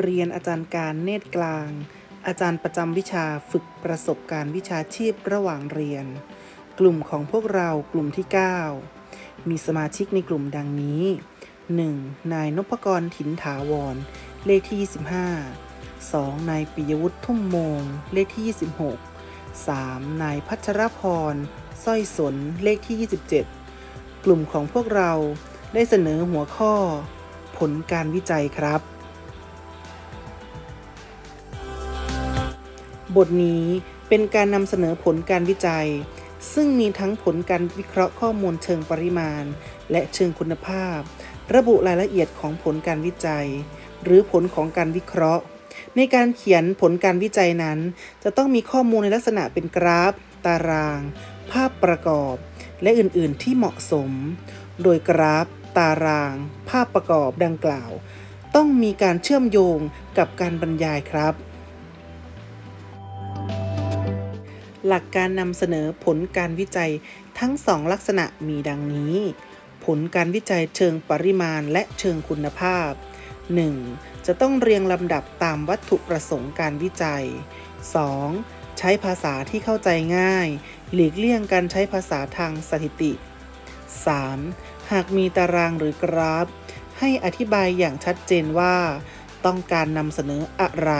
เรียนอาจารย์การเนตรกลาง อาจารย์ประจำวิชาฝึกประสบการณ์วิชาชีพระหว่างเรียน กลุ่มของพวกเรากลุ่มที่ 9 มีสมาชิกในกลุ่มดังนี้ 1. นายนพกรถินถาวร เลขที่ 25 2. นายปิยวุฒิทุ่มโมง เลขที่ 26 3. นายพัชรพรสร้อยสน เลขที่ 27 กลุ่มของพวกเราได้เสนอหัวข้อ ผลการวิจัยครับ บทนี้เป็นการนำเสนอผลการวิจัย ซึ่งมีทั้งผลการวิเคราะห์ข้อมูลเชิงปริมาณ และเชิงคุณภาพ ระบุรายละเอียดของผลการวิจัย หรือผลของการวิเคราะห์ ในการเขียนผลการวิจัยนั้น จะต้องมีข้อมูลในลักษณะเป็นกราฟ ตาราง ภาพประกอบ และอื่นๆ ที่เหมาะสม โดยกราฟ ตาราง ภาพประกอบดังกล่าว ต้องมีการเชื่อมโยงกับการบรรยายครับ หลักการนำเสนอผลการวิจัยทั้งสองลักษณะมีดังนี้ ผลการวิจัยเชิงปริมาณและเชิงคุณภาพ 1. จะต้องเรียงลำดับตามวัตถุประสงค์การวิจัย 2. ใช้ภาษาที่เข้าใจง่าย หลีกเลี่ยงการใช้ภาษาทางสถิติ 3. หากมีตารางหรือกราฟ ให้อธิบายอย่างชัดเจนว่า ต้องการนำเสนออะไร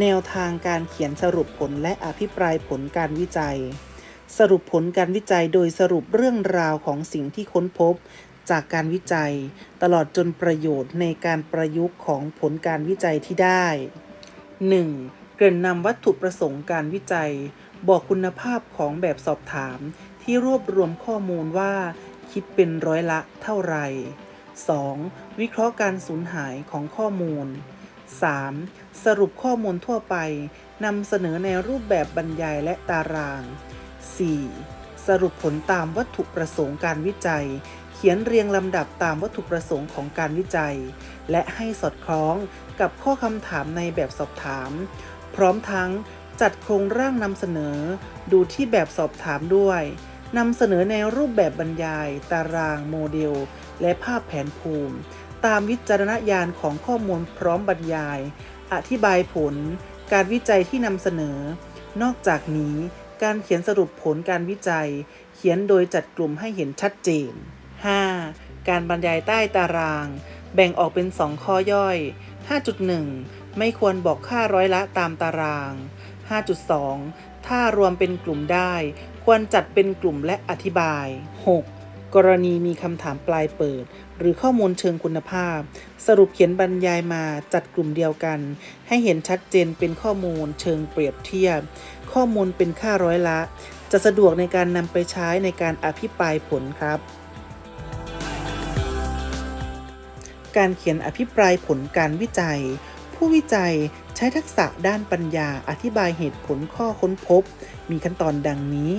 แนวทางการเขียนสรุปผลและอภิปรายผลการวิจัย สรุปผลการวิจัยโดยสรุปเรื่องราวของสิ่งที่ค้นพบจากการวิจัย ตลอดจนประโยชน์ในการประยุกต์ของผลการวิจัยที่ได้ 1. เกริ่นนำวัตถุประสงค์การวิจัย บอกคุณภาพของแบบสอบถาม ที่รวบรวมข้อมูลว่า คิดเป็นร้อยละเท่าไหร่ 2. วิเคราะห์การสูญหายของข้อมูล 3. สรุปข้อมูลทั่วไปนำเสนอในรูปแบบบรรยายและตาราง 4. สรุปผลตามวัตถุประสงค์การวิจัย เขียนเรียงลำดับตามวัตถุประสงค์ของการวิจัย และให้สอดคล้องกับข้อคำถามในแบบสอบถาม พร้อมทั้งจัดโครงร่างนำเสนอ ดูที่แบบสอบถามด้วยนำเสนอในรูปแบบบรรยาย ตาราง โมเดล และภาพแผนภูมิ ตามวิจารณญาณของข้อมูลพร้อมบรรยาย อธิบายผล การวิจัยที่นำเสนอ นอกจากนี้การเขียนสรุปผลการวิจัย เขียนโดยจัดกลุ่มให้เห็นชัดเจน 5. การบรรยายใต้ตาราง แบ่งออกเป็น 2 ข้อย่อย 5.1 ไม่ควรบอกค่าร้อยละตามตาราง 5.2 ถ้ารวมเป็นกลุ่มได้ ควรจัดเป็นกลุ่มและอธิบาย 6. กรณีมีคำถามปลายเปิด หรือข้อมูลเชิงคุณภาพ สรุปเขียนบรรยายมาจัดกลุ่มเดียวกัน ให้เห็นชัดเจนเป็นข้อมูลเชิงเปรียบเทียบ ข้อมูลเป็นค่าร้อยละ จะสะดวกในการนำไปใช้ในการอภิปรายผลครับ การเขียนอภิปรายผลการวิจัย ผู้วิจัยใช้ทักษะด้านปัญญาอธิบายเหตุผลข้อค้นพบ มีขั้นตอนดังนี้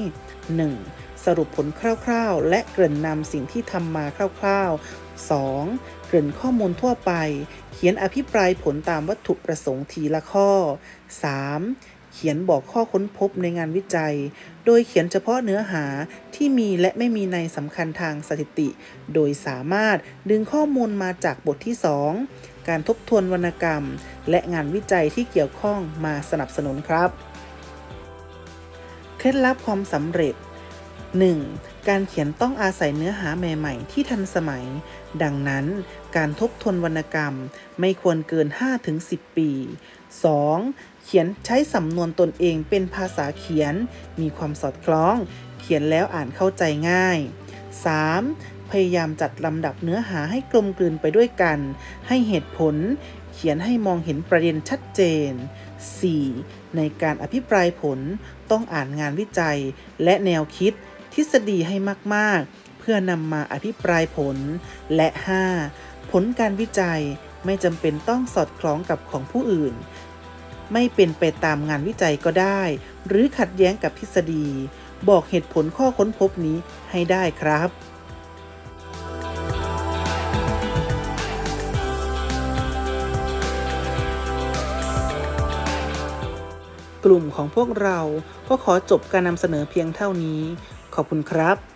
1. สรุปผลคร่าวๆ และเกริ่นนำสิ่งที่ทำมาคร่าวๆ 2. เกริ่นข้อมูลทั่วไป เขียนอภิปรายผลตามวัตถุประสงค์ทีละข้อ 3. เขียนบอกข้อค้นพบในงานวิจัย โดยเขียนเฉพาะเนื้อหาที่มีและไม่มีในสำคัญทางสถิติ โดยสามารถดึงข้อมูลมาจากบทที่ 2 การทบทวนวรรณกรรม และงานวิจัยที่เกี่ยวข้องมาสนับสนุนครับ เคล็ดลับความสำเร็จ 1. การเขียนต้องอาศัยเนื้อหาใหม่ ๆ ที่ทันสมัย ดังนั้นการทบทวนวรรณกรรมไม่ควรเกิน 5-10 ปี 2. เขียนใช้สำนวนตนเองเป็นภาษาเขียน มีความสอดคล้อง เขียนแล้วอ่านเข้าใจง่าย 3. พยายามจัดลำดับเนื้อหาให้กลมกลืนไปด้วยกัน ให้เหตุผล เขียนให้มองเห็นประเด็นชัดเจน 4. ในการอภิปรายผลต้องอ่านงานวิจัยและแนวคิด ทฤษฎีให้มากๆ เพื่อนำมาอภิปรายผล และ 5. ผลการวิจัยไม่จำเป็นต้องสอดคล้องกับของผู้อื่น ไม่เป็นไปตามงานวิจัยก็ได้ หรือขัดแย้งกับทฤษฎี บอกเหตุผลข้อค้นพบนี้ให้ได้ครับ กลุ่มของพวกเราก็ขอจบการนำเสนอเพียงเท่านี้ ขอบคุณครับ